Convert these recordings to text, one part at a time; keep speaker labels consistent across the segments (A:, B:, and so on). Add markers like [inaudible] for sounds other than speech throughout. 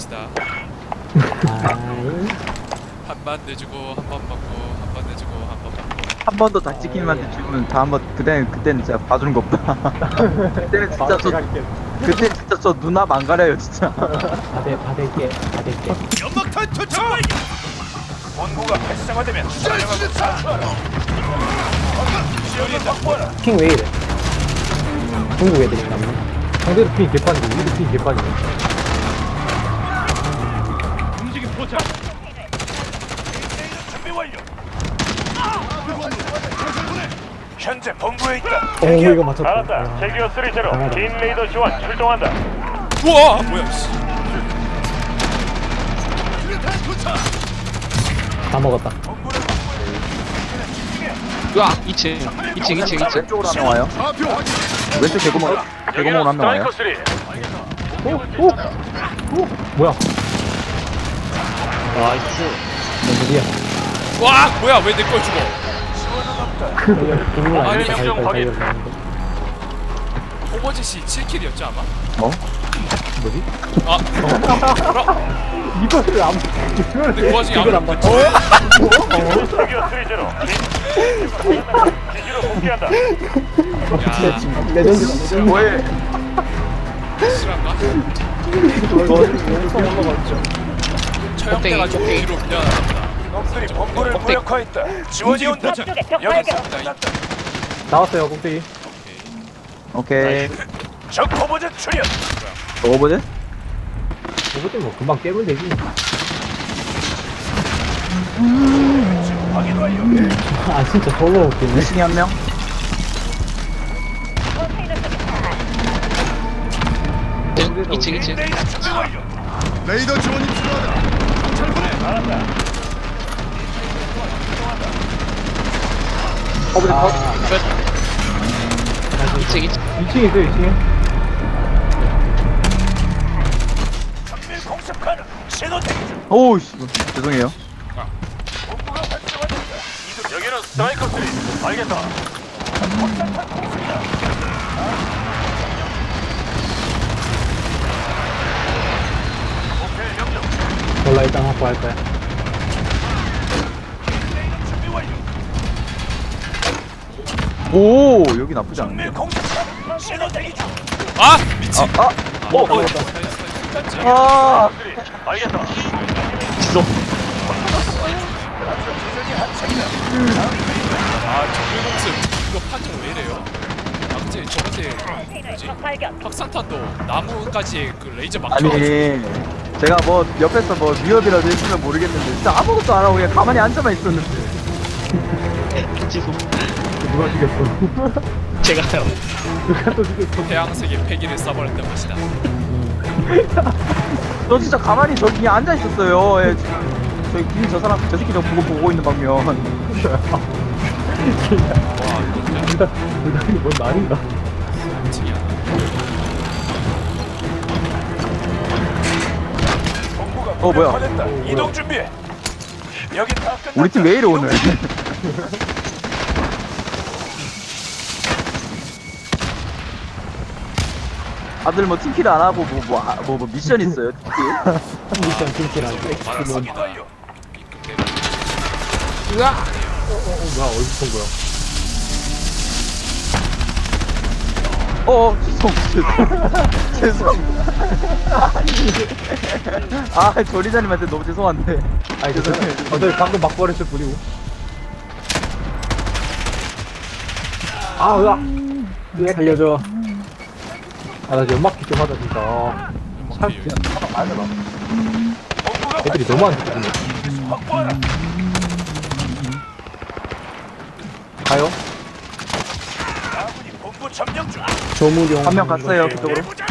A: 합시다.
B: 아이
A: 한번 내주고 한 번 받고 한 번 내주고 한 번 받고.
C: 한 번 더 닥치킨한테 주면 다한번 그때는 그때는 진짜 봐주는 거 없다. [laughs] 그때는 진짜 저
B: 갈게
C: 그때 진짜 저 눈앞 안 가려요 진짜.
B: 받을 받을게 받을게
D: 연막탄 투척! 본부가 활성화되면 사령하고 사수하라. 지원이 확보하라.
B: 핑왜 이래 중국 애들인가 보네 상대도 핑 개판이고 우리도 핑 개판이고
D: 현재 본부에 있다.
B: 오 이거 맞췄다
E: 알았다.
B: 야,
E: 제기어 3제로
B: 강하다.
E: 긴 레이더 지원 출동한다.
A: 우와 뭐야 씨.
B: 다 먹었다
F: 으악 2층 2층 2층 2층
C: 왼쪽으로 한 명 와요. 왼쪽 개구멍 개구멍으로 한명 와요.
E: 스트라이커 3.
B: 오! 오! 오! 뭐야
F: 나이스
A: 뭔와 뭐야 왜 내 걸 죽어?
B: 동물
A: 아니,
E: 명령 확인.
A: 오버짓이 7킬이었죠 아마?
C: 어?
B: 뭐지?
A: 아 뭐라?
B: 이거를 안
A: 근데 그 와중에
B: 이걸 안안 맞춰
E: 제기어 3제로 기지로 복귀한다.
A: 야
B: 레전드
C: 뭐해?
A: 실한가? 처형돼가지고. 뒤로 밀려나갑니다.
D: 놈들이 본부를 무력화했다. 지원이 온다. 여기 끝났다.
B: 나왔어요 꼭대기
C: 오케이.
D: 적 포보제 출현.
C: 먹어보지?
B: 이거 때뭐 금방 깨면 되지
D: 확인 완료.
B: 아 진짜 졸라 웃기네
C: 미싱이 한 명.
F: 2층 2층
D: 레이더 준비 완료.
G: 레이더 지원이 필요하다.
B: 아,
F: 2층 2층
B: 2층에 있어요 2층에
D: 정밀 공습하라. 신호 대기 중.
C: 오우 씨. 죄송해요.
D: 본부가 활성화된다. 이동
E: 여기는 스트라이커 3. 알겠다. 오케이 명령.
B: 몰라 일단 확보할 거야
C: 오 여기 나쁘지 않네.
A: 아 미친.
C: 아,
A: 어, 어,
C: 아,
E: 알겠다.
F: 지속
A: 아 정밀공습 이거 판정 왜 이래요? 아 그치 저번에 뭐지? 확산탄도 나무까지 그 레이저 막혀.
C: 아니 제가 뭐 옆에서 뭐 위협이라도 했으면 모르겠는데 진짜 아무것도 안 하고 그냥 가만히 앉아만 있었는데. [laughs]
F: 지속
B: 누가 죽였어
F: 제가요
B: 누가 또 죽였어
A: 태양색의 패기를 써버렸던 것이다. [laughs]
C: 저 진짜 가만히 저기 그냥 앉아 있었어요. 예, 지금 저기 김저 사람 저 새끼 저 보고 보고 있는 방면.
A: 와 이거 진짜
B: 누가 뭔 말인가.
D: 본부가
C: 어, 뭐야?
D: 무력화됐다. 이동 준비해. 여기 다 끝났다.
C: 우리 팀 왜 이래 오늘? [laughs] [laughs] 다들 뭐 팀킬 안 하고 뭐뭐뭐 뭐 미션 있어요? [laughs] 팀킬?
B: 미션 팀키랑
A: 알았습니다.
D: 완료.
A: 입금대로.
B: 뭐야 어디서 본 거야
C: 어 죄송 죄송 [laughs] 죄송. 아 조리자님한테 너무 죄송한데.
B: 아니 저
C: 죄송해요.
B: 어차피 방금 막 버렸을 뿐이고 아 으악 왜 살려줘 아나 연막기 좀 하자 진짜 아, 참 그냥 사람 많이 나
D: 본부가
B: 애들이 너무 안 좋거든요
D: 확보하라.
B: 가요?
D: 아군이 본부 점령 중.
B: 조무룡
C: 한 명 갔어요 그쪽으로.
D: 내부자.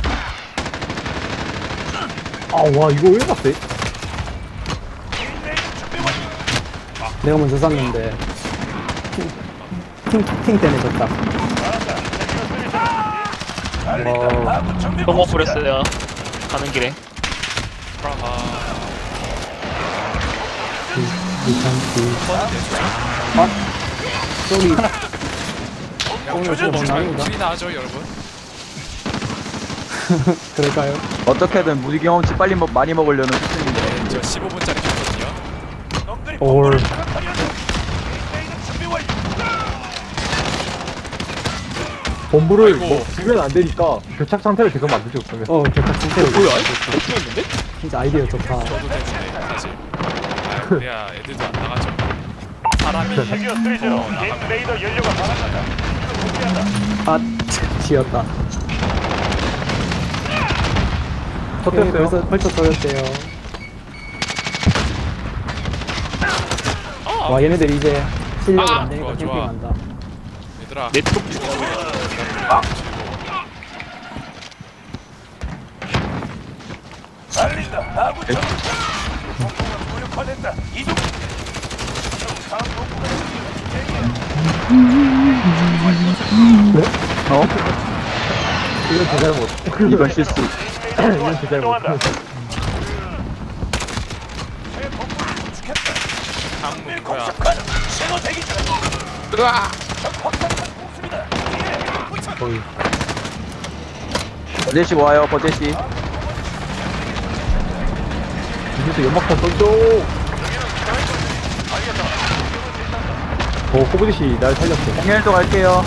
B: 아 와 이거 왜 갔대?
D: 레이더 준비 완료.
B: 내가 먼저 쐈는데 팅, 팅 때문에 졌다
D: 정밀
F: 너무
D: 공습이다.
F: 버렸어요 가는 길에
D: 본부 교전 중.
B: 아니다
A: 길이 나죠 여러분.
B: 그럴까요?
C: 어떻게든 무기 경험치 빨리 먹, 많이 먹으려는 수준인데
A: 네, 저 15분짜리 줬거든요.
B: 올.
D: 본부를
A: 아이고.
B: 뭐 주면 안 되니까 교착 상태를 계속 만들지 없으면. 어, 교착 상태를.
F: 뭐야? 했는데?
B: 진짜 아이디어 좋다.
A: 저도 되는데 사실. 아, 그래야 애들도 안 나가죠. 사람이
E: 세규어 3제로 긴 레이더 연료가. 기지로 복귀한다.
B: 아, 지었다.
C: 터뜨렸어요?
B: 벌써, 벌써.
A: 아,
B: 와, 얘네들 이제 실력이
A: 아,
B: 안 되니까
A: 좋아, 좋아.
B: 캠핑한다.
A: 얘들아.
F: 네트 워크
D: 달린다. 아군 적. 본부가 무력화된다. 이동.
C: 어?
B: 이건 제 잘못.
C: 이건 실수
B: 이건 제 잘못.
A: 으아!
B: 거의.
C: 버제씨 와요 버제씨
B: 이제서 연막탄 던져! 오, 호브디씨 날 살렸어.
C: 공연도 갈게요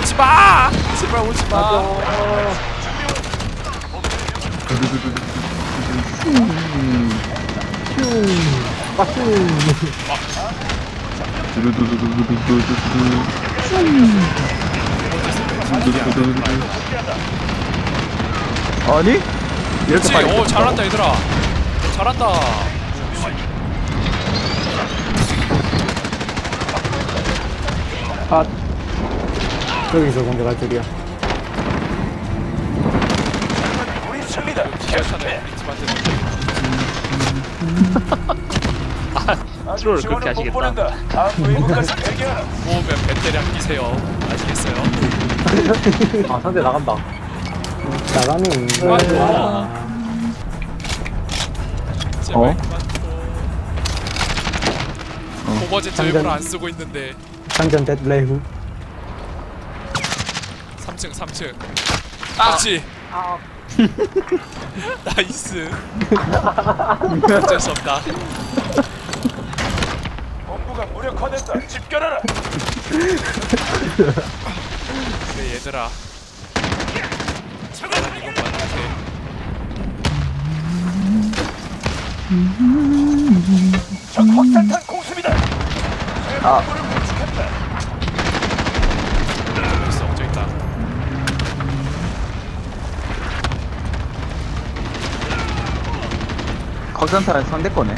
A: 오지 마! 제발 오지 마.
B: 빠꾸!
C: 아니? 이렇게
A: 그렇지.
C: 빨리
A: 오, 잘한다 얘들아. 잘한다.
B: 아, 저기서 공격할 줄이야.
A: 기억하네. 우리 팀한테
F: 트롤 그렇게
D: 못
F: 하시겠다.
A: 모으면 배터리 끼세요. 아시겠어요? [laughs]
B: 아, 상대 나간다. 나가는.
A: 아, 제발
C: 어?
A: 오버제트
B: 당장-
A: 일부러 안 쓰고 있는데
B: 상전 데드레후.
A: 3층 3층 그렇지 나이스 어쩔 수 없다
D: 본부가 무력화됐다. 집결하라. [laughs]
A: 얘들아 못해
D: 적 확산탄 공습이다.
C: 아.
D: 본부를 구축했다.
A: 있어 저 있다
C: 확산탄 상대 거네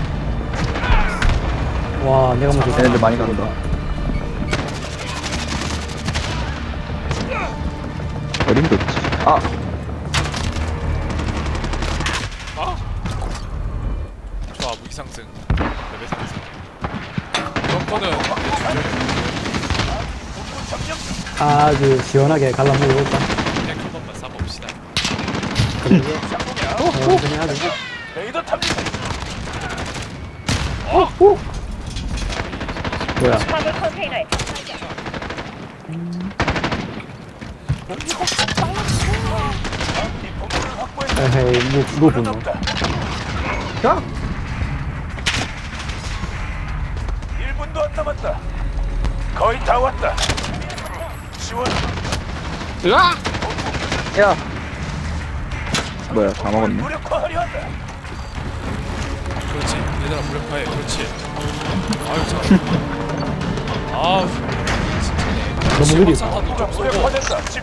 B: 와, 내가 먼저.
C: 얘네들 많이 간다 어림도 없지 아
A: 아 좋아 무기 상승 레벨 상승 이번 거는
B: 아주 시원하게 갈라먹을까?
A: 그냥 한 번만 쏴봅시다
B: 어, 그냥 하자.
D: 레이더.
B: 뭐야?
H: 화물 컨테이너에
D: 이 본부를 확보해.
B: 에헤이, 뭐, 뭐 분노.
D: 없다.
B: 야!
D: 1분도 안 남았다. 거의 다 왔다. 지원.
F: 으아!
C: 야 뭐야 다 먹었네
D: 무력화하려 한다.
A: 그렇지 얘들아 무력화해 그렇지 아유 잘 [laughs] 아우
B: 너무 느리다.
D: 무력화됐다. 집.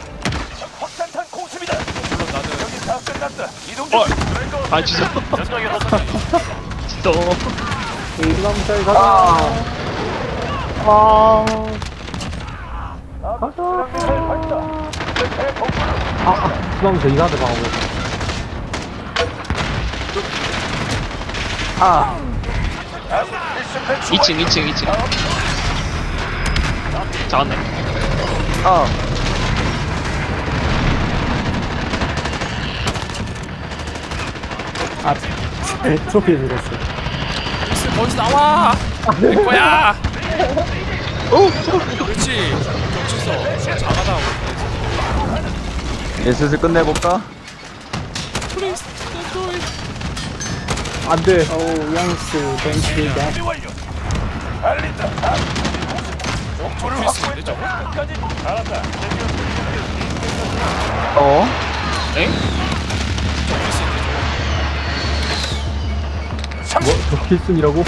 D: 적 확산탄 공습이다.
A: 물론 나는
D: 여기 다 끝났다. 이동 중.
F: 아 진짜
E: 도착. [laughs]
F: 진짜
B: 가자. 아, 가자.
D: 새 본부를
B: 아, 아, 수남 저 이상한데 방어고. 아,
D: 아군 필수 배치
F: 2층 2층 2층 잡았네
C: 아
B: 아, 네, 트로피를 들었어.
A: 벌써 거기서 나와! 내 거야! 오! 어? 그렇지! 겹쳤어. 작아다.
C: 이제 슬슬 끝내볼까? Please, don't do it!
B: 안 돼. 어우, 양스,
D: 뱅크, 양. 저럴
E: 수가
C: 없어.
F: 엥?
B: 뭐? 저 필승이라고?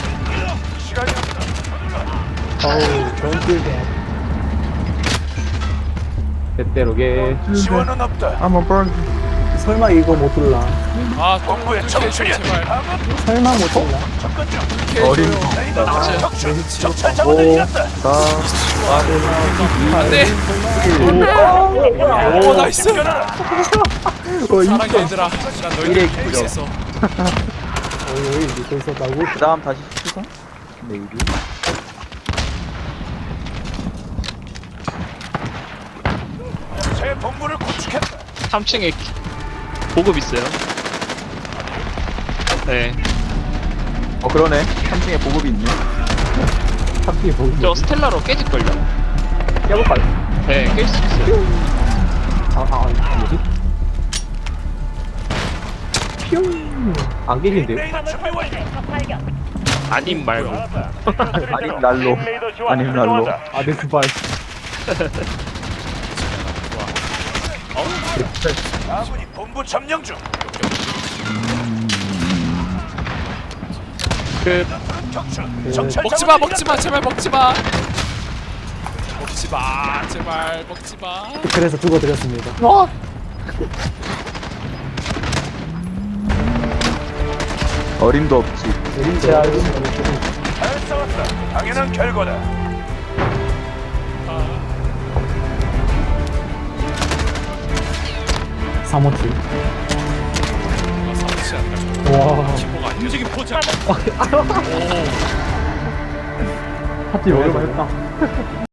D: 시간이 없다.
B: 어우 땡큐 때때로게
D: 지원은 없다.
C: 한번 번
B: 설마 이거 못 들라
A: 아. 제발
D: 다음은
B: 설마 못 들라
D: 접근 중.
C: 어린
D: 레이더
F: 나왔어요.
D: 격추. 적차 잡아내 내렸다.
A: 안 돼 오 나이스
B: 어
A: 사랑해 얘들아 난
C: 이래
A: 믿고. 있었어 [laughs]
B: 어이 믿고 있었다고?
C: 그 다음 다시 수성? 네이비
D: 새 본부를 구축했다.
F: 3층에 보급 있어요. 네.
C: 어 그러네 3층에 보급이 있네
B: 합격이 보이지
F: 저 스텔라로 깨질걸요?
B: 깨볼까요?
F: 네, 깰 수 있어요.
B: 아, 아, 뭐지? 퓨! 안
D: 완료.
F: 아님 말고.
C: 아님 날로 아님 날로.
B: 아, 내 두발.
D: 아군이 본부 점령 중.
F: 그
D: 격추. 정찰
A: 먹지마
D: 잡아내
A: 먹지마 제발 먹지마 먹지마 제발 먹지마
B: 그래서 죽어드렸습니다.
C: 어 림도 없지
D: 잘 싸웠다. 당연한 결과다.
A: 아니라
B: 와.
A: 움직임 포착
B: 파티 먹을만 했다.